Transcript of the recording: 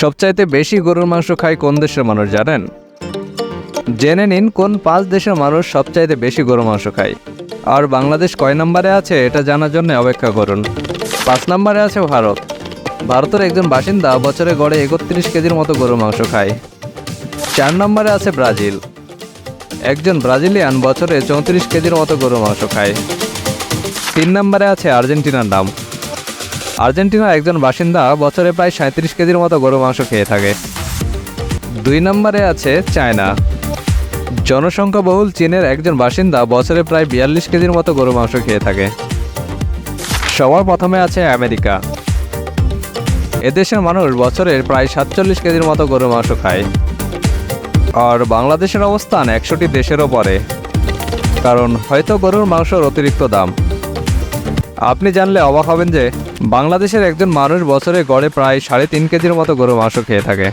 সবচাইতে বেশি গরুর মাংস খায় কোন দেশের মানুষ জানেন? জেনে নিন কোন পাঁচ দেশের মানুষ সবচাইতে বেশি গরুর মাংস খায়। আর বাংলাদেশ কয় নম্বরে আছে এটা জানার জন্য অপেক্ষা করুন। পাঁচ নম্বরে আছে ভারত। ভারতের একজন বাসিন্দা বছরে গড়ে একত্রিশ কেজির মতো গরুর মাংস খায়। চার নম্বরে আছে ব্রাজিল। একজন ব্রাজিলিয়ান বছরে চৌত্রিশ কেজির মতো গরুর মাংস খায়। তিন নম্বরে আছে আর্জেন্টিনার নাম। আর্জেন্টিনার একজন বাসিন্দা বছরে প্রায় সাঁত্রিশ কেজির মতো গরু মাংস খেয়ে থাকে। দুই নম্বরে আছে চায়না। জনসংখ্যা বহুল চীনের একজন বাসিন্দা বছরে প্রায় বিয়াল্লিশ কেজির মতো গরু মাংস খেয়ে থাকে। সবার প্রথমে আছে আমেরিকা। এদেশের মানুষ বছরের প্রায় সাতচল্লিশ কেজির মতো গরু মাংস খায়। আর বাংলাদেশের অবস্থান একশোটি দেশেরও পরে। কারণ হয়তো গরুর মাংসর অতিরিক্ত দাম। আপনি জানলে অবাক হবেন যে বাংলাদেশের একজন মানুষ বছরে গড়ে প্রায় সাড়ে তিন কেজির মতো গরু মাংস খেয়ে থাকে।